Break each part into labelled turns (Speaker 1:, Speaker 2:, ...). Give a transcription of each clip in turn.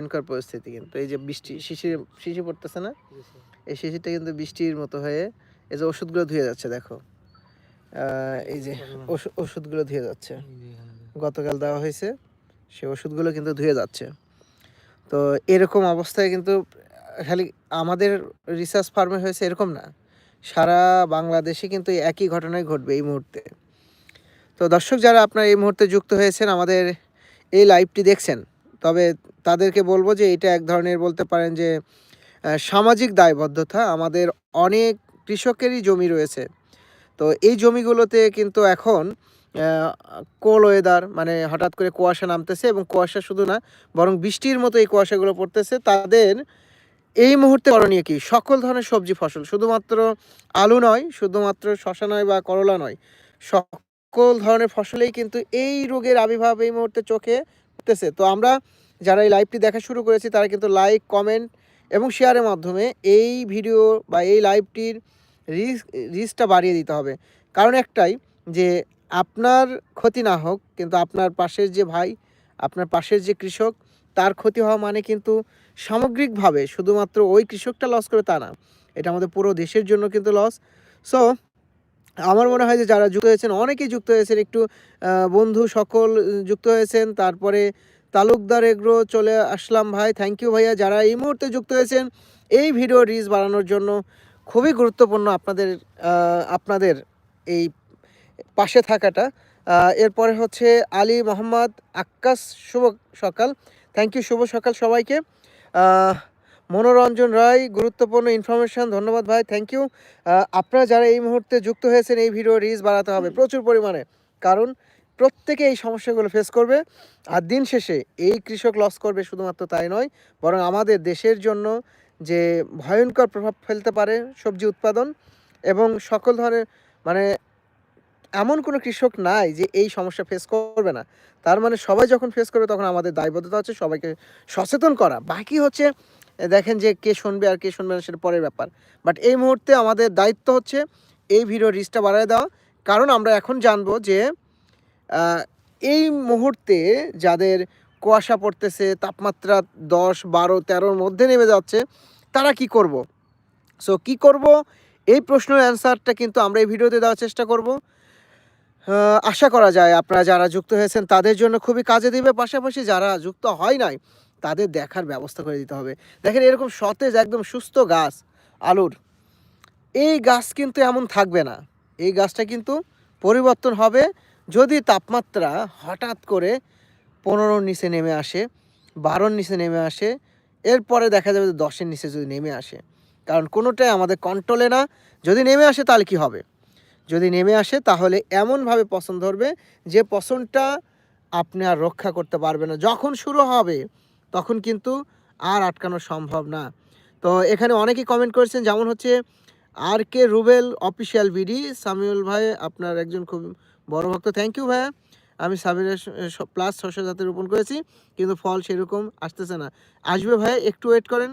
Speaker 1: ভয়ঙ্কর পরিস্থিতি কিন্তু। এই যে বৃষ্টি শিশির শিশি পড়তেছে না? এই শিশিরটা কিন্তু বৃষ্টির মতো হয়ে এই যে ওষুধগুলো ধুয়ে যাচ্ছে দেখো। এই যে ওষু- ওষুধগুলো ধুয়ে যাচ্ছে। গতকাল দেওয়া হয়েছে সে ওষুধগুলো কিন্তু ধুয়ে যাচ্ছে। তো এরকম অবস্থায় কিন্তু খালি আমাদের রিসার্চ ফার্মে হয়েছে এরকম না। সারা বাংলাদেশে কিন্তু একই ঘটনাই ঘটবে এই মুহূর্তে। তো দর্শক যারা আপনার এই মুহূর্তে যুক্ত হয়েছেন আমাদের এই লাইভটি দেখছেন তবে তাদেরকে বলব যে এটা এক ধরনের বলতে পারেন যে সামাজিক দায়বদ্ধতা। আমাদের অনেক কৃষকেরই জমি রয়েছে। তো এই জমিগুলোতে কিন্তু এখন কোল ওয়েদার মানে হঠাৎ করে কুয়াশা নামতেছে এবং কুয়াশা শুধু না, বরং বৃষ্টির মতো এই কুয়াশাগুলো পড়তেছে। তাদের এই মুহূর্তে করণীয় কি? সকল ধরনের সবজি ফসল, শুধুমাত্র আলু নয়, শুধুমাত্র শশা নয় বা করলা নয়, সকল ধরনের ফসলেই কিন্তু এই রোগের আবির্ভাব এই মুহূর্তে চোখে পড়তেছে। তো আমরা যারা এই লাইভটি দেখা শুরু করেছে, তারা কিন্তু লাইক কমেন্ট এবং শেয়ারের মাধ্যমে এই ভিডিও বা এই লাইভটির রিস রিচটা বাড়িয়ে দিতে হবে। কারণ একটাই যে আপনার ক্ষতি না হোক, কিন্তু আপনার পাশের যে ভাই, আপনার পাশের যে কৃষক, তার ক্ষতি হওয়া মানে কিন্তু সামগ্রিকভাবে শুধুমাত্র ওই কৃষকটা লস করে তা না। এটা আমাদের পুরো দেশের জন্য কিন্তু লস সো আমার মনে হয় যে যারা যুক্ত হয়েছেন, অনেকেই যুক্ত হয়েছেন, একটু বন্ধু সকল যুক্ত হয়েছেন, তারপরে তালুকদার এগ্রো চলে আসলাম ভাই। থ্যাংক ইউ ভাইয়া, যারা এই মুহূর্তে যুক্ত হয়েছেন, এই ভিডিও রিচ বাড়ানোর জন্য খুবই গুরুত্বপূর্ণ আপনাদের আপনাদের এই পাশে থাকাটা। এরপরে হচ্ছে আলী মোহাম্মদ আক্কাস, শুভ সকাল। থ্যাংক ইউ শুভ সকাল সবাইকে। মনোরঞ্জন রায়, গুরুত্বপূর্ণ ইনফরমেশন ধন্যবাদ ভাই থ্যাংক ইউ আপনারা যারা এই মুহূর্তে যুক্ত হয়েছেন, এই ভিডিও রিচ বাড়াতে হবে প্রচুর পরিমাণে। কারণ প্রত্যেকে এই সমস্যাগুলো ফেস করবে আর দিন শেষে এই কৃষক লস করবে শুধুমাত্র তাই নয়, বরং আমাদের দেশের জন্য যে ভয়ঙ্কর প্রভাব ফেলতে পারে সবজি উৎপাদন এবং সকল ধরনের মানে এমন কোনো কৃষক নাই যে এই সমস্যা ফেস করবে না। তার মানে সবাই যখন ফেস করবে তখন আমাদের দায়বদ্ধতা হচ্ছে সবাইকে সচেতন করা। বাকি হচ্ছে, দেখেন যে কে শুনবে আর কে শুনবে না সেটা পরের ব্যাপার। বাট এই মুহূর্তে আমাদের দায়িত্ব হচ্ছে এই ভিডিও রিচটা বাড়ায় দেওয়া। কারণ আমরা এখন জানব যে এই মুহূর্তে যাদের কুয়াশা পড়তেছে, তাপমাত্রা দশ, বারো, তেরোর মধ্যে নেমে যাচ্ছে, তারা কি করব? সো কি করব? এই প্রশ্নের অ্যান্সারটা কিন্তু আমরা এই ভিডিওতে দেওয়ার চেষ্টা করব। আশা করা যায় আপনারা যারা যুক্ত হয়েছেন, তাদের জন্য খুবই কাজে দিবে। পাশাপাশি যারা যুক্ত হয় নাই, তাদের দেখার ব্যবস্থা করে দিতে হবে। দেখেন, এরকম সতেজ, একদম সুস্থ গাছ, আলুর, এই গাছ কিন্তু এমন থাকবে না। এই গাছটা কিন্তু পরিবর্তন হবে। যদি তাপমাত্রা হঠাৎ করে পনেরোর নিচে নেমে আসে বারোর নিচে নেমে আসে, এরপরে দেখা যাবে যে দশের নিচে যদি নেমে আসে। কারণ কোনোটাই আমাদের কন্ট্রোলে না। যদি নেমে আসে তাহলে কি হবে? যদি নেমে আসে তাহলে এমনভাবে পছন্দ ধরবে যে পছন্দটা আপনি আর রক্ষা করতে পারবে না। যখন শুরু হবে, তখন কিন্তু আর আটকানো সম্ভব না। তো এখানে অনেকেই কমেন্ট করেছেন, যেমন হচ্ছে R K Rubel official BD Samiul ভাই, আপনার একজন খুব বড় ভক্ত থ্যাংক ইউ ভাইয়া। আমি সাবিরের প্লাস শস্য জাতে রোপণ করেছি কিন্তু ফল সেরকম আসতেছে না। আসবে ভাই একটু ওয়েট করেন।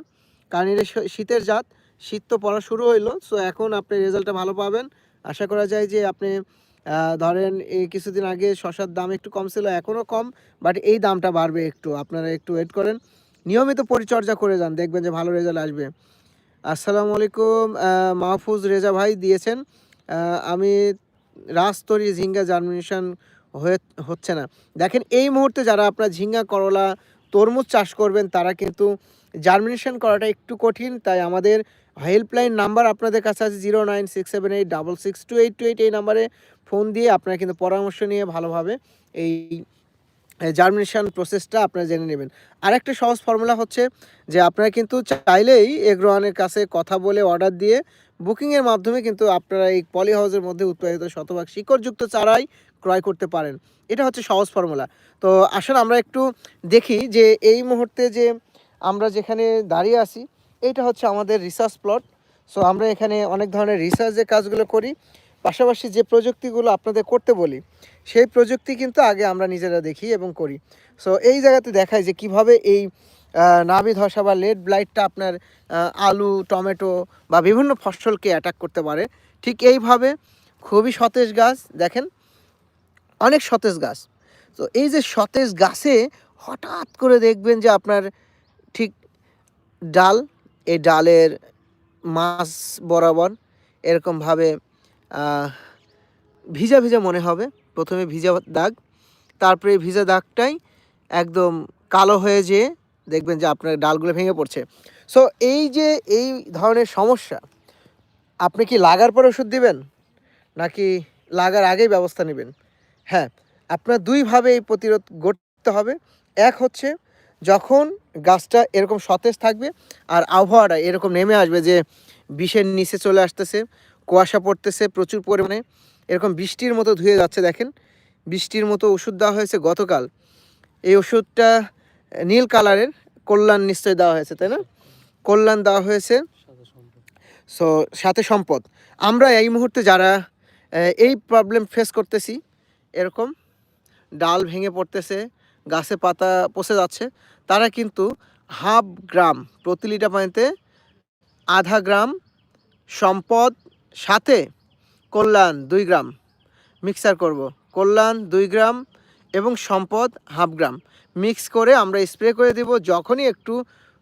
Speaker 1: কারণ এটা শীতের জাত শীত তো পড়া শুরু হইল সো এখন আপনি রেজাল্টটা ভালো পাবেন। আশা করা যায় যে আপনি ধরেন এই কিছুদিন আগে শশার দাম একটু কম ছিল এখনও কম বাট এই দামটা বাড়বে একটু আপনারা একটু ওয়েট করেন। নিয়মিত পরিচর্যা করে যান দেখবেন যে ভালো রেজাল্ট আসবে। আসসালামু আলাইকুম মাহফুজ রেজা ভাই দিয়েছেন। আহ, আমি রাস্তরি ঝিঙ্গা জার্মিনেশন হয়ে, হচ্ছে না। দেখেন, এই মুহূর্তে যারা আপনার ঝিঙ্গা, করলা, তরমুজ চাষ করবেন, তারা কিন্তু জার্মিনেশন করাটা একটু কঠিন। তাই আমাদের হেল্পলাইন নাম্বার আপনাদের কাছে আছে zero nine six seven eight double six two eight two eight এই নাম্বারে ফোন দিয়ে আপনারা কিন্তু পরামর্শ নিয়ে ভালোভাবে এই জার্মিনেশন প্রসেসটা আপনারা জেনে নেবেন। আরেকটা সহজ ফর্মুলা হচ্ছে যে আপনারা কিন্তু চাইলেই এগ্রোয়ানের কাছে কথা বলে অর্ডার দিয়ে বুকিংয়ের মাধ্যমে কিন্তু আপনারা এই পলি হাউসের মধ্যে উৎপাদিত শতভাগ শিকড়যুক্ত চারাই ক্রয় করতে পারেন। এটা হচ্ছে সহজ ফর্মুলা তো আসলে আমরা একটু দেখি যে এই মুহূর্তে যে আমরা যেখানে দাঁড়িয়ে আছি, এইটা হচ্ছে আমাদের রিসার্চ প্লট সো আমরা এখানে অনেক ধরনের রিসার্চের কাজগুলো করি। পাশাপাশি যে প্রযুক্তিগুলো আপনাদের করতে বলি, সেই প্রযুক্তি কিন্তু আগে আমরা নিজেরা দেখি এবং করি। সো এই জায়গাতে দেখায় যে কীভাবে এই নাভি ধসা বা লেড ব্লাইটটা আপনার আলু, টমেটো বা বিভিন্ন ফসলকে অ্যাটাক করতে পারে। ঠিক এইভাবে খুবই সতেজ গাছ, দেখেন, অনেক সতেজ গাছ। তো এই যে সতেজ গাছে হঠাৎ করে দেখবেন যে আপনার ঠিক ডাল, এই ডালের মাছ বরাবর এরকমভাবে ভিজা ভিজা মনে হবে। প্রথমে ভিজা দাগ, তারপরে ভিজা দাগটাই একদম কালো হয়ে যেয়ে দেখবেন যে আপনার ডালগুলো ভেঙে পড়ছে। সো এই যে, এই ধরনের সমস্যা, আপনি কি লাগার পর ওষুধ দিবেন? নাকি লাগার আগেই ব্যবস্থা নেবেন? হ্যাঁ আপনার দুইভাবে এই প্রতিরোধ গড়তে হবে। এক হচ্ছে, যখন গাছটা এরকম সতেজ থাকবে আর আবহাওয়াটা এরকম নেমে আসবে যে বিষের নিচে চলে আসতেছে, কুয়াশা পড়তেছে প্রচুর পরিমাণে, এরকম বৃষ্টির মতো ধুয়ে যাচ্ছে দেখেন। বৃষ্টির মতো ওষুধ দেওয়া হয়েছে গতকাল। এই ওষুধটা নীল কালারের কল্যাণ নিশ্চয় দেওয়া হয়েছে, তাই না? কল্যাণ দেওয়া হয়েছে। সো সাথে সম্পদ। আমরা এই মুহূর্তে যারা এই প্রবলেম ফেস করতেছি, এরকম ডাল ভেঙে পড়তেছে, গাছে পাতা পচে যাচ্ছে, তারা কিন্তু হাফ গ্রাম প্রতি লিটার পানিতে আধা গ্রাম সম্পদ সাথে কল্যাণ দুই গ্রাম মিক্সার করব। কল্যাণ দুই গ্রাম এবং সম্পদ হাফ গ্রাম। মিক্স করে আমরা স্প্রে করে দেব। যখনই একটু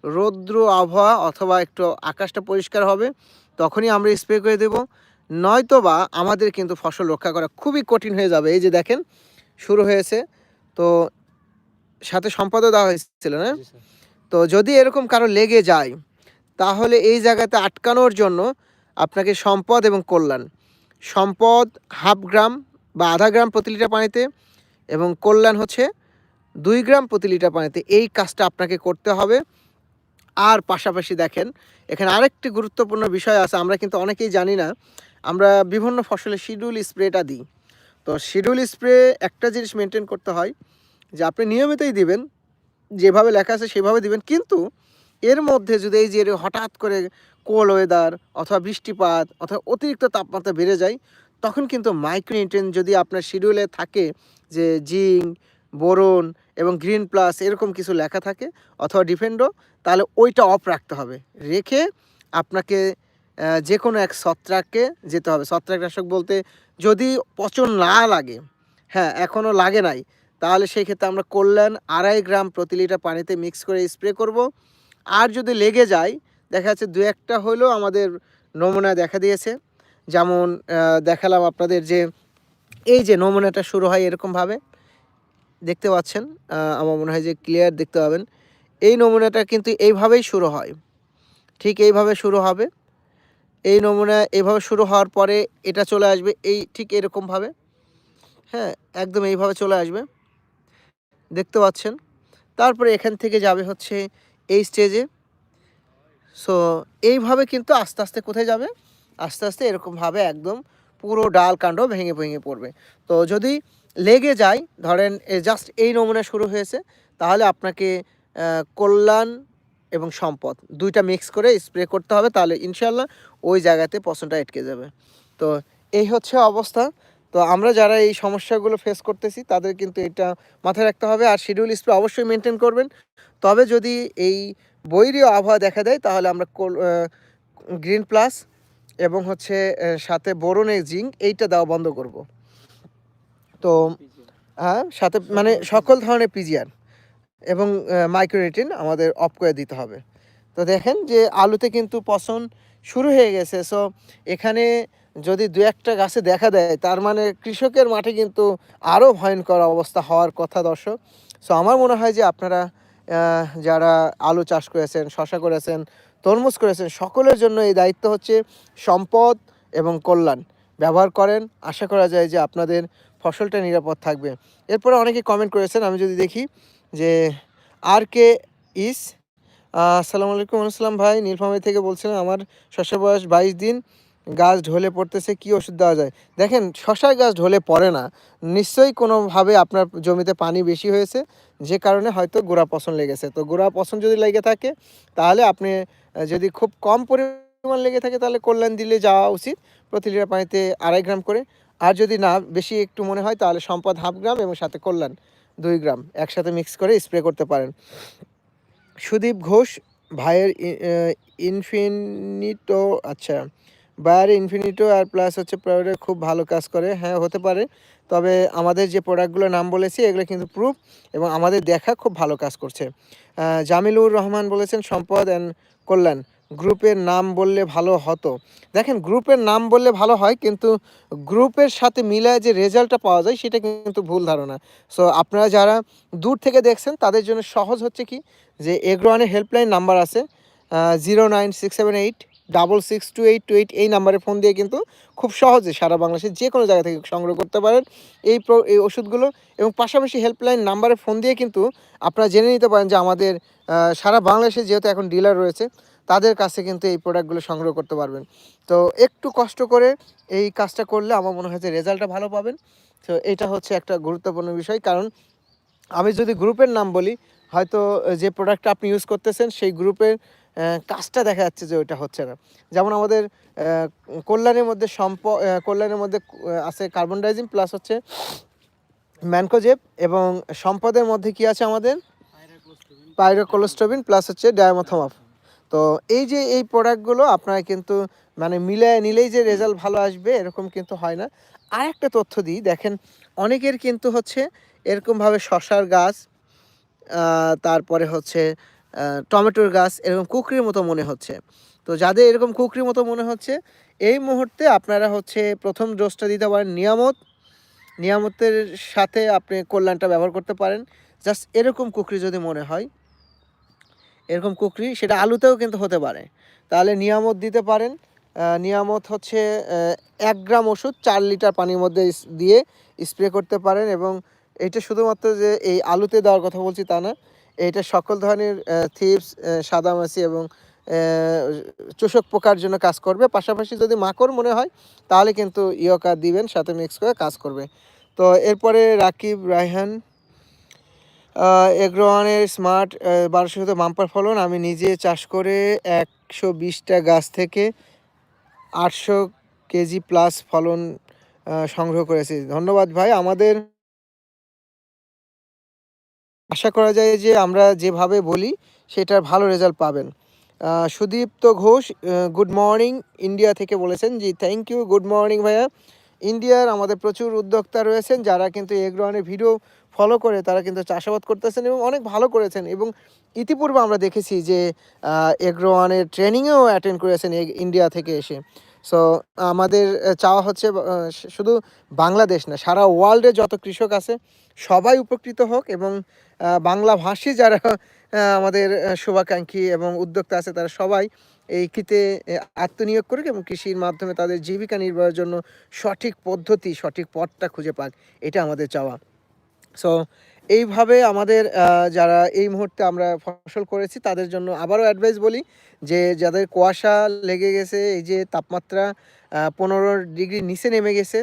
Speaker 1: রৌদ্র আবহাওয়া অথবা একটু আকাশটা পরিষ্কার হবে তখনই আমরা স্প্রে করে দেব। নয়তো বা আমাদের কিন্তু ফসল রক্ষা করা খুবই কঠিন হয়ে যাবে। এই যে দেখেন শুরু হয়েছে। তো সাথে সম্পদও দেওয়া হয়েছিল না? তো যদি এরকম কারও লেগে যায় তাহলে এই জায়গাতে আটকানোর জন্য আপনাকে সম্পদ এবং কল্যাণ। সম্পদ হাফ গ্রাম বা আধা গ্রাম প্রতি লিটার পানিতে এবং কল্যাণ হচ্ছে দুই গ্রাম প্রতি লিটার পানিতে এই কাজটা আপনাকে করতে হবে। আর পাশাপাশি দেখেন, এখানে আরেকটি গুরুত্বপূর্ণ বিষয় আছে, আমরা কিন্তু অনেকেই জানি না। আমরা বিভিন্ন ফসলে শিডিউল স্প্রেটা দিই। তো শিডিউল স্প্রে একটা জিনিস মেনটেন করতে হয়, যে আপনি নিয়মিতই দিবেন, যেভাবে লেখা আছে সেভাবে দিবেন, কিন্তু এর মধ্যে যদি এই যে হঠাৎ করে কোল ওয়েদার অথবা বৃষ্টিপাত অথবা অতিরিক্ত তাপমাত্রা বেড়ে যায়, তখন কিন্তু মাইক্রোনিউট্রেন যদি আপনার শিডিউলে থাকে, যে জিঙ্ক, বোরন এবং গ্রিন প্লাস এরকম কিছু লেখা থাকে, অথবা ডিফেন্ডো, তাহলে ওইটা অফ রাখতে হবে। রেখে আপনাকে যে কোনো এক ছত্রাককে যেতে হবে। ছত্রাকনাশক বলতে যদি পচন না লাগে হ্যাঁ এখনও লাগে নাই, তাহলে সেই ক্ষেত্রে আমরা কল্যাণ আড়াই গ্রাম প্রতি লিটার পানিতে মিক্স করে স্প্রে করব। আর যদি লেগে যায়, দেখা যাচ্ছে দু একটা হলেও আমাদের নমুনা দেখা দিয়েছে। যেমন দেখালাম আপনাদের যে এই যে নমুনাটা শুরু হয় এরকমভাবে। দেখতে পাচ্ছেন আমার মনে হয় যে ক্লিয়ার দেখতে পাবেন। এই নমুনাটা কিন্তু এইভাবেই শুরু হয়। ঠিক এইভাবে শুরু হবে। এই নমুনা এইভাবে শুরু হওয়ার পরে এটা চলে আসবে এই ঠিক এরকমভাবে। হ্যাঁ একদম এইভাবে চলে আসবে। দেখতে পাচ্ছেন। তারপরে এখান থেকে যাবে হচ্ছে এই স্টেজে সো এইভাবে কিন্তু আস্তে আস্তে কোথায় যাবে? আস্তে আস্তে এরকমভাবে একদম পুরো ডাল কাণ্ড ভেঙে ভেঙে পড়বে। তো যদি লেগে যায়, ধরেন জাস্ট এই নমুনা শুরু হয়েছে, তাহলে আপনাকে কল্যাণ এবং সম্পদ দুইটা মিক্স করে স্প্রে করতে হবে, তাহলে ইনশাল্লাহ ওই জায়গাতে পছন্দটা আটকে যাবে। তো এই হচ্ছে অবস্থা। তো আমরা যারা এই সমস্যাগুলো ফেস করতেছি, তাদের কিন্তু এটা মাথায় রাখতে হবে। আর শিডিউল স্প্রে অবশ্যই মেনটেন করবেন। তবে যদি এই বৈরীয় আবহাওয়া দেখা দেয়, তাহলে আমরা গ্রিন প্লাস এবং হচ্ছে সাথে বোরনের জিঙ্ক এইটা দেওয়া বন্ধ করব। তো হ্যাঁ সাথে মানে সকল ধরনের পিজিআর এবং মাইক্রোরেটিন আমাদের অফ করে দিতে হবে। তো দেখেন যে আলুতে কিন্তু পচন শুরু হয়ে গেছে। সো, এখানে যদি দু একটা গাছে দেখা দেয়, তার মানে কৃষকের মাঠে কিন্তু আরও ভয়ঙ্কর অবস্থা হওয়ার কথা দর্শক। সো, আমার মনে হয় যে আপনারা যারা আলু চাষ করেছেন শশা করেছেন, তরমুজ করেছেন, সকলের জন্য এই দায়িত্ব হচ্ছে সম্পদ এবং কল্যাণ। ব্যবহার করেন। আশা করা যায় যে আপনাদের ফসলটা নিরাপদ থাকবে। এরপরে অনেকে কমেন্ট করেছেন, আমি যদি দেখি যে আর কে ইস আসসালামু আলাইকুম আসসালাম ভাই, নীলফামারী থেকে বলছিলাম আমার শস্য বয়স বাইশ দিন, গাছ ঢলে পড়তেছে, কি ওষুধ দেওয়া যায়? দেখেন, শশার গাছ ঢলে পড়ে না। নিশ্চয়ই কোনোভাবে আপনার জমিতে পানি বেশি হয়েছে, যে কারণে হয়তো গোড়া পছন লেগেছে। তো গোড়া পছন যদি লেগে থাকে, তাহলে আপনি যদি খুব কম পরিমাণ লেগে থাকে, তাহলে কল্যাণ দিলে যাওয়া উচিত। প্রতি লিটার পানিতে আড়াই গ্রাম করে আর যদি না, বেশি একটু মনে হয়, তাহলে সম্পদ হাফ গ্রাম এবং সাথে কল্যাণ দুই গ্রাম একসাথে মিক্স করে স্প্রে করতে পারেন। সুদীপ ঘোষ, ভাইয়ের ইনফিনিটো আচ্ছা বায়ার ইনফিনিটো আর প্লাস হচ্ছে প্রাইভেটে খুব ভালো কাজ করে। হ্যাঁ হতে পারে। তবে আমাদের যে প্রোডাক্টগুলোর নাম বলেছি, এগুলো কিন্তু প্রুফ এবং আমাদের দেখা খুব ভালো কাজ করছে। জামিলুর রহমান বলেছেন, সম্পদ অ্যান্ড কল্যাণ। গ্রুপের নাম বললে ভালো হতো। দেখেন, গ্রুপের নাম বললে ভালো হয়, কিন্তু গ্রুপের সাথে মিলায় যে রেজাল্টটা পাওয়া যায়, সেটা কিন্তু ভুল ধারণা। সো আপনারা যারা দূর থেকে দেখছেন, তাদের জন্য সহজ হচ্ছে কি? যে এগ্রোয়ানের হেল্পলাইন নাম্বার আছে zero nine six seven eight double six two eight two eight এই নাম্বারে ফোন দিয়ে কিন্তু খুব সহজে সারা বাংলাদেশের যে কোনো জায়গা থেকে সংগ্রহ করতে পারেন। এই এই ওষুধগুলো এবং পাশাপাশি হেল্পলাইন নাম্বারে ফোন দিয়ে কিন্তু আপনারা জেনে নিতে পারেন যে আমাদের সারা বাংলাদেশে যেহেতু এখন ডিলার রয়েছে তাদের কাছে কিন্তু এই প্রোডাক্টগুলো সংগ্রহ করতে পারবেন। তো একটু কষ্ট করে এই কাজটা করলে আমার মনে হয় যে রেজাল্টটা ভালো পাবেন। তো এটা হচ্ছে একটা গুরুত্বপূর্ণ বিষয়। কারণ আমি যদি গ্রুপের নাম বলি হয়তো যে প্রোডাক্টটা আপনি ইউজ করতেছেন সেই গ্রুপের কাজটা দেখা যাচ্ছে যে ওইটা হচ্ছে না। যেমন আমাদের কল্যাণের মধ্যে সম্প কল্যাণের মধ্যে আছে কার্বন ডাইজিম প্লাস হচ্ছে ম্যানকোজেব এবং সম্পদের মধ্যে কি আছে আমাদের? পাইরোকোলোস্টোবিন প্লাস হচ্ছে ডায়ামোথমাফ তো এই যে এই প্রোডাক্টগুলো আপনারা কিন্তু মানে মিলে নিলেই যে রেজাল্ট ভালো আসবে, এরকম কিন্তু হয় না। আর একটা তথ্য দিই, দেখেন অনেকের কিন্তু হচ্ছে এরকমভাবে শশার গাছ তারপরে হচ্ছে টমেটোর গাছ, এরকম কুকরির মতো মনে হচ্ছে। তো যাদের এরকম কুকরির মতো মনে হচ্ছে, এই মুহূর্তে আপনারা হচ্ছে প্রথম ডোজটা দিতে পারেন নিয়ামত। নিয়ামতের সাথে আপনি কল্যাণটা ব্যবহার করতে পারেন। জাস্ট এরকম কুকরি যদি মনে হয় এরকম কুকরি, সেটা আলুতেও কিন্তু হতে পারে। তাহলে নিয়ামত দিতে পারেন। নিয়ামত হচ্ছে এক গ্রাম ওষুধ চার লিটার পানির মধ্যে দিয়ে স্প্রে করতে পারেন এবং এটা শুধুমাত্র যে এই আলুতে দেওয়ার কথা বলছি তা না, এটা সকল ধরনের থিপস সাদামাছি এবং চোষক পোকার জন্য কাজ করবে। পাশাপাশি যদি মাকড় মনে হয়, তাহলে কিন্তু ইয়কা দিবেন, সাথে মিক্স করে কাজ করবে। তো এরপরে রাকিব, রায়হান এগ্রোয়ানের স্মার্ট বারোশো শত বাম্পার ফলন। আমি নিজে চাষ করে একশো বিশটা গাছ থেকে আটশো কেজি প্লাস ফলন সংগ্রহ করেছি। ধন্যবাদ ভাই। আমাদের আশা করা যায় যে আমরা যেভাবে বলি, সেটার ভালো রেজাল্ট পাবেন। Sudipta Ghosh good morning India থেকে বলেছেন জি থ্যাংক ইউ গুড মর্নিং ভাইয়া। ইন্ডিয়ার আমাদের প্রচুর উদ্যোক্তা রয়েছেন, যারা কিন্তু এগ্রোয়ানের ভিডিও ফলো করে তারা কিন্তু চাষাবাদ করতেছেন এবং অনেক ভালো করেছেন এবং ইতিপূর্বে আমরা দেখেছি যে এগ্রোয়ানের ট্রেনিংয়েও অ্যাটেন্ড করেছেন ইন্ডিয়া থেকে এসে। সো আমাদের চাওয়া হচ্ছে শুধু বাংলাদেশ না, সারা ওয়ার্ল্ডে যত কৃষক আছে, সবাই উপকৃত হোক এবং বাংলা ভাষী যারা আমাদের শুভাকাঙ্ক্ষী এবং উদ্যোক্তা আছে, তারা সবাই এই কৃতে আত্মনিয়োগ করুক এবং কৃষির মাধ্যমে তাদের জীবিকা নির্বাহের জন্য সঠিক পদ্ধতি, সঠিক পথটা খুঁজে পাক, এটা আমাদের চাওয়া। সো এইভাবে আমাদের যারা এই মুহূর্তে আমরা ফসল করেছি, তাদের জন্য আবারও অ্যাডভাইস বলি যে, যাদের কুয়াশা লেগে গেছে, এই যে তাপমাত্রা পনেরো ডিগ্রি নিচে নেমে গেছে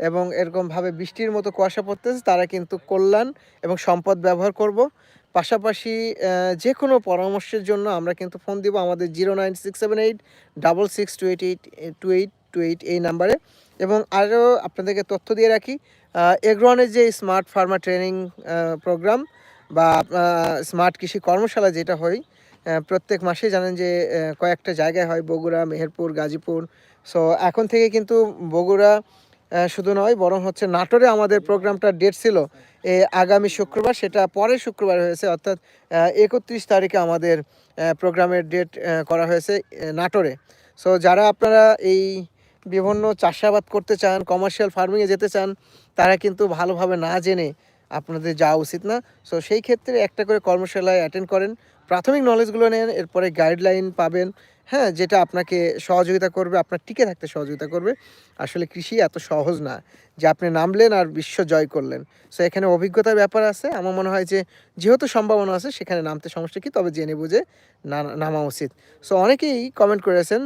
Speaker 1: এবং এরকমভাবে বৃষ্টির মতো কুয়াশা পড়তেছে, তারা কিন্তু কল্যাণ এবং সম্পদ ব্যবহার করব। পাশাপাশি যে কোনো পরামর্শের জন্য আমরা কিন্তু ফোন দিব আমাদের zero nine six seven eight double six two eight eight, two eight two eight এই নাম্বারে। এবং আরও আপনাদেরকে তথ্য দিয়ে রাখি এগ্রনের যে স্মার্ট ফার্মার ট্রেনিং প্রোগ্রাম বা স্মার্ট কৃষি কর্মশালা যেটা হয় প্রত্যেক মাসে জানেন যে কয়েকটা জায়গায় হয়, বগুড়া, মেহেরপুর, গাজীপুর। সো এখন থেকে কিন্তু বগুড়া শুধু নয়, বরং হচ্ছে নাটোরে আমাদের প্রোগ্রামটা ডেট ছিল, এ আগামী শুক্রবার, সেটা পরের শুক্রবার হয়েছে, অর্থাৎ একত্রিশ তারিখে আমাদের প্রোগ্রামের ডেট করা হয়েছে নাটোরে। সো যারা আপনারা এই বিভিন্ন চাষাবাদ করতে চান কমার্শিয়াল ফার্মিংয়ে যেতে চান, তারা কিন্তু ভালোভাবে না জেনে আপনাদের যাওয়া উচিত না। সো সেই ক্ষেত্রে একটা করে কর্মশালায় অ্যাটেন্ড করেন, প্রাথমিক নলেজগুলো নেন, এরপরে গাইডলাইন পাবেন হ্যাঁ যেটা আপনাকে সহযোগিতা করবে, আপনার টিকে থাকতে সহযোগিতা করবে। আসলে কৃষি এত সহজ না যে আপনি নামলেন আর বিশ্ব জয় করলেন। সো এখানে অভিজ্ঞতার ব্যাপার আছে, আমার মনে হয় যে যেহেতু সম্ভাবনা আছে, সেখানে নামতে সমস্যা কী, তবে জেনে বুঝে নামা উচিত। সো অনেকেই কমেন্ট করেছেন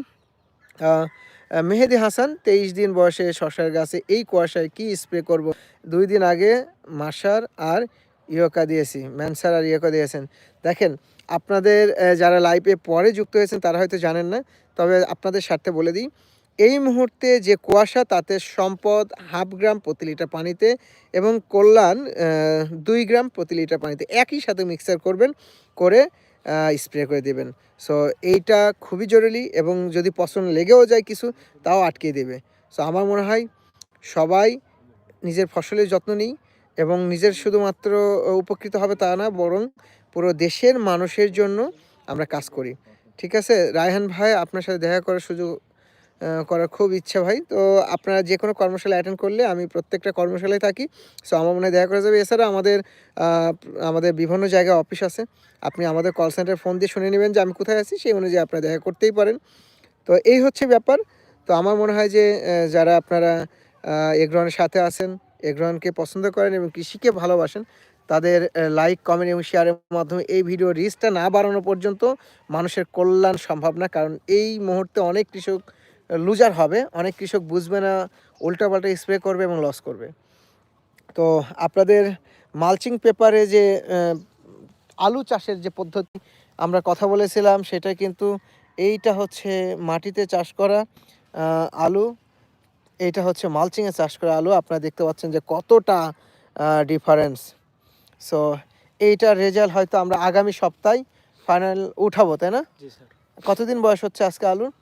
Speaker 1: মেহেদি হাসান, তেইশ দিন বয়সে শশার গাছে এই কুয়াশায় কি স্প্রে করব? দুই দিন আগে মাসার আর ইয়োকা দিয়েছি, ম্যানসার আর ইয়োকা দিয়েছেন। দেখেন, আপনাদের যারা লাইফে পরে যুক্ত হয়েছেন, তারা হয়তো জানেন না, তবে আপনাদের স্বার্থে বলে দিই, এই মুহূর্তে যে কুয়াশা, তাতে সম্পদ হাফ গ্রাম প্রতি লিটার পানিতে এবং কল্যাণ দুই গ্রাম প্রতি লিটার পানিতে একই সাথে মিক্সার করবেন, করে স্প্রে করে দেবেন। সো এইটা খুবই জরুরি এবং যদি পছন্দ লেগেও যায় কিছু, তাও আটকে দেবে। সো আমার মনে হয় সবাই নিজের ফসলের যত্ন নিই এবং নিজের শুধুমাত্র উপকৃত হবে তা না, বরং পুরো দেশের মানুষের জন্য আমরা কাজ করি। ঠিক আছে? রায়হান ভাই, আপনার সাথে দেখা করার সুযোগ করার খুব ইচ্ছা ভাই। তো আপনারা যে কোনো কর্মশালা অ্যাটেন্ড করলে আমি প্রত্যেকটা কর্মশালায় থাকি। সো আমার মনে হয় দেখা করা যাবে। এছাড়া আমাদের আমাদের বিভিন্ন জায়গায় অফিস আছে। আপনি আমাদের কল সেন্টার ফোন দিয়ে শুনে নেবেন যে আমি কোথায় আছি, সেই অনুযায়ী আপনারা দেখা করতেই পারেন। তো এই হচ্ছে ব্যাপার। তো আমার মনে হয় যে যারা আপনারা এগ্রহণের সাথে আছেন এগ্রহণকে পছন্দ করেন এবং কৃষিকে ভালোবাসেন, তাদের লাইক কমেন্ট এবং শেয়ারের মাধ্যমে এই ভিডিও রিচটা না বাড়ানো পর্যন্ত মানুষের কল্যাণ সম্ভব না। কারণ এই মুহূর্তে অনেক কৃষক লুজার হবে। অনেক কৃষক বুঝবে না উল্টাপাল্টা স্প্রে করবে এবং লস করবে। তো আপনাদের মালচিং পেপারে যে আলু চাষের যে পদ্ধতি আমরা কথা বলেছিলাম সেটা কিন্তু এইটা হচ্ছে মাটিতে চাষ করা আলু। এইটা হচ্ছে মালচিংয়ে চাষ করা আলু। আপনারা দেখতে পাচ্ছেন যে কতটা ডিফারেন্স সো এইটার রেজাল্ট হয়তো আমরা আগামী সপ্তাহে ফাইনাল উঠাবো তাই না? কতদিন বয়স হচ্ছে আজকে আলুর?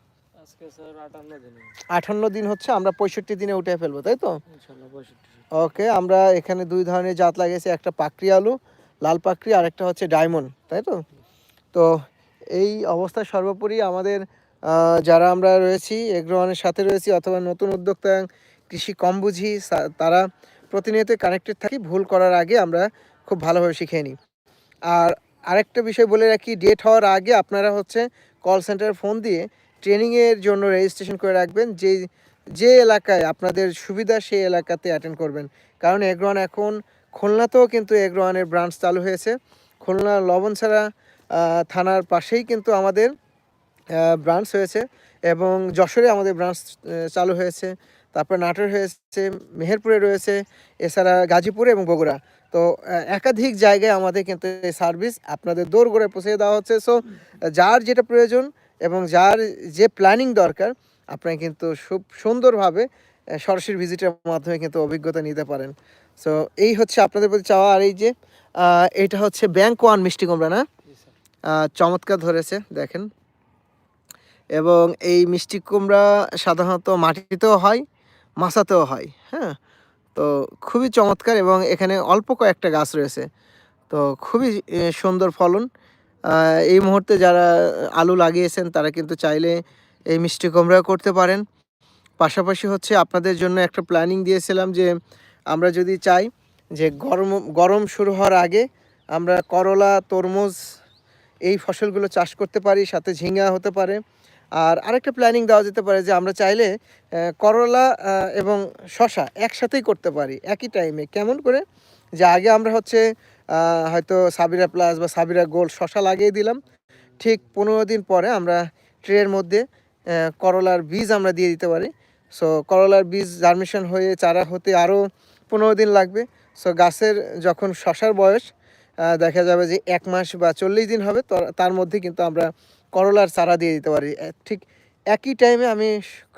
Speaker 2: আটান্ন দিন
Speaker 1: হচ্ছে আমরা পঁয়ষট্টি দিনে উঠে ফেলব তাই তো? ওকে আমরা এখানে দুই ধরনের জাত লাগিয়েছি একটা পাকড়ি আলু লাল পাকড়ি আর একটা হচ্ছে ডায়মন্ড তাই তো? তো এই অবস্থা সর্বোপরি আমাদের যারা আমরা রয়েছি এগ্রোয়ানের সাথে রয়েছি অথবা নতুন উদ্যোক্তা কৃষি কম বুঝি তারা প্রতিনিয়ত কানেক্টেড থাকি ভুল করার আগে আমরা খুব ভালোভাবে শিখে নিই। আর আরেকটা বিষয় বলে রাখি ডেট হওয়ার আগে আপনারা হচ্ছে কল সেন্টারে ফোন দিয়ে ট্রেনিংয়ের জন্য রেজিস্ট্রেশন করে রাখবেন, যে যে এলাকায় আপনাদের সুবিধা সেই এলাকাতে অ্যাটেন্ড করবেন। কারণ এগ্রোয়ান এখন খুলনাতেও কিন্তু এগ্রোয়ানের ব্রাঞ্চ চালু হয়েছে। খুলনা লবণছড়া থানার পাশেই কিন্তু আমাদের ব্রাঞ্চ হয়েছে এবং যশোরে আমাদের ব্রাঞ্চ চালু হয়েছে। তারপর নাটোর হয়েছে, মেহেরপুরে রয়েছে, এছাড়া গাজীপুরে এবং বগুড়া। তো একাধিক জায়গায় আমাদের কিন্তু এই সার্ভিস আপনাদের দৌড় করে পৌঁছে দেওয়া হচ্ছে। সো যার যেটা প্রয়োজন এবং যার যে প্ল্যানিং দরকার আপনারা কিন্তু খুব সুন্দরভাবে সরাসরি ভিজিটের মাধ্যমে কিন্তু অভিজ্ঞতা নিতে পারেন। সো এই হচ্ছে আপনাদের প্রতি চাওয়া। আর এই যে এটা হচ্ছে ব্যাংক ওয়ান মিষ্টি কুমড়া না? চমৎকার ধরেছে দেখেন। এবং এই মিষ্টি কুমড়া সাধারণত মাটিতেও হয় মাছাতেও হয় হ্যাঁ? তো খুবই চমৎকার এবং এখানে অল্প কয়েকটা গাছ রয়েছে। তো খুবই সুন্দর ফলন। এই মুহূর্তে যারা আলু লাগিয়েছেন, তারা কিন্তু চাইলে এই মিষ্টি কুমড়া করতে পারেন। পাশাপাশি হচ্ছে আপনাদের জন্য একটা প্ল্যানিং দিয়েছিলাম যে আমরা যদি চাই যে গরম গরম শুরু হওয়ার আগে আমরা করলা, তরমুজ এই ফসলগুলো চাষ করতে পারি, সাথে ঝিঙ্গা হতে পারে। আর আরেকটা প্ল্যানিং দেওয়া যেতে পারে যে আমরা চাইলে করলা এবং শশা একসাথেই করতে পারি, একই টাইমে কেমন করে? যে আগে আমরা হচ্ছে হয়তো সাবিরা প্লাস বা সাবিরা গোল্ড শশা লাগিয়ে দিলাম। ঠিক পনেরো দিন পরে আমরা ট্রের মধ্যে করলার বীজ আমরা দিয়ে দিতে পারি। সো করলার বীজ জার্মিশন হয়ে চারা হতে আরও পনেরো দিন লাগবে। সো গাছের যখন শশার বয়স দেখা যাবে যে এক মাস বা চল্লিশ দিন হবে তার মধ্যে কিন্তু আমরা করলার চারা দিয়ে দিতে পারি। ঠিক একই টাইমে আমি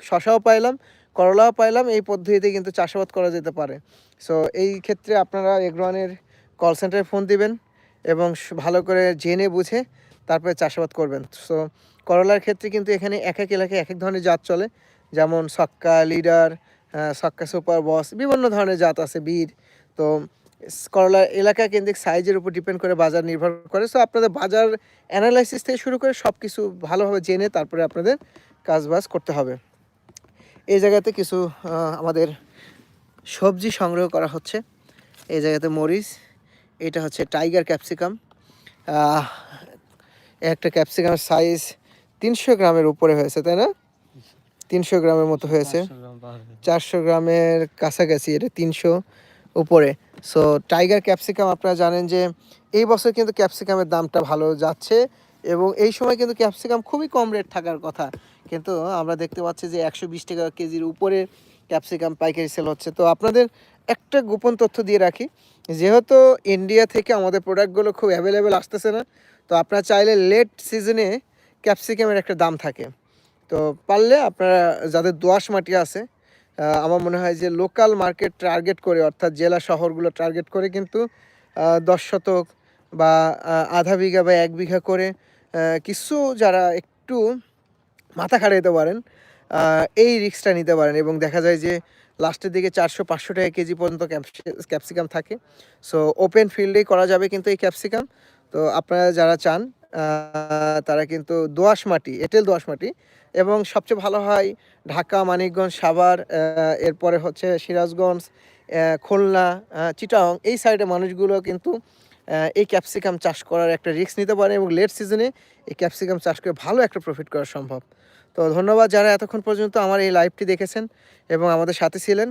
Speaker 1: শশাও পাইলাম, করলাও পাইলাম, এই পদ্ধতিতে কিন্তু চাষাবাদ করা যেতে পারে। সো এই ক্ষেত্রে আপনারা এগ্রোয়ানের কল সেন্টারে ফোন দিবেন এবং ভালো করে জেনে বুঝে তারপরে চাষাবাদ করবেন। সো করলার ক্ষেত্রে কিন্তু এখানে এক এক এলাকায় এক এক ধরনের জাত চলে। যেমন সক্কা লিডার সক্কা সুপার বস বিভিন্ন ধরনের জাত আছে, বীর। তো করলার এলাকা কেন্দ্রিক সাইজের উপর ডিপেন্ড করে বাজার নির্ভর করে। সো আপনাদের বাজার অ্যানালাইসিস থেকে শুরু করে সব কিছু ভালোভাবে জেনে তারপরে আপনাদের কাজবাজ করতে হবে। এই জায়গাতে কিছু আমাদের সবজি সংগ্রহ করা হচ্ছে। এই জায়গাতে মরিচ এটা হচ্ছে টাইগার ক্যাপসিকাম। একটা ক্যাপসিকামের সাইজ তিনশো গ্রামের উপরে হয়েছে তাই না? তিনশো গ্রামের মতো হয়েছে। চারশো গ্রামের কাছাকাছি এটা তিনশো উপরে। সো টাইগার ক্যাপসিকাম আপনারা জানেন যে এই বছর কিন্তু ক্যাপসিকামের দামটা ভালো যাচ্ছে এবং এই সময় কিন্তু ক্যাপসিকাম খুবই কম রেট থাকার কথা। কিন্তু আমরা দেখতে পাচ্ছি যে একশো বিশ টাকা কেজির উপরে ক্যাপসিকাম পাইকারি সেল হচ্ছে। তো আপনাদের একটা গোপন তথ্য দিয়ে রাখি, যেহেতু ইন্ডিয়া থেকে আমাদের প্রোডাক্টগুলো খুব অ্যাভেলেবেল আসতেছে না, তো আপনারা চাইলে লেট সিজনে ক্যাপসিকামের একটা দাম থাকে। তো পারলে আপনারা, যাদের দোআঁশ মাটি আছে আমার মনে হয় যে লোকাল মার্কেট টার্গেট করে, অর্থাৎ জেলা শহরগুলো টার্গেট করে কিন্তু দশ শতক বা আধা বিঘা বা এক বিঘা করে কিছু যারা একটু মাথা খাটাইতে পারেন এই রিস্কটা নিতে পারেন এবং দেখা যায় যে লাস্টের দিকে চারশো পাঁচশো টাকা কেজি পর্যন্ত ক্যাপসিকাম থাকে। সো ওপেন ফিল্ডেই করা যাবে কিন্তু এই ক্যাপসিকাম। তো আপনারা যারা চান তারা কিন্তু দোআঁশ মাটি, এঁটেল দোআঁশ মাটি এবং সবচেয়ে ভালো হয় ঢাকা, মানিকগঞ্জ, সাভার এরপরে হচ্ছে সিরাজগঞ্জ খুলনা চিটাং এই সাইডে মানুষগুলো কিন্তু এই ক্যাপসিকাম চাষ করার একটা রিস্ক নিতে পারে এবং লেট সিজনে এই ক্যাপসিকাম চাষ করে ভালো একটা প্রফিট করা সম্ভব। তো ধন্যবাদ যারা এতক্ষণ পর্যন্ত আমার এই লাইভটি দেখেছেন এবং আমাদের সাথে ছিলেন।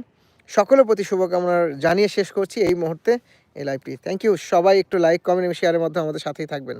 Speaker 1: সকলের প্রতি শুভকামনা জানিয়ে শেষ করছি এই মুহূর্তে এই লাইভটি থ্যাংক ইউ সবাই একটু লাইক কমেন্ট এবং শেয়ারের মধ্যে আমাদের সাথেই থাকবেন।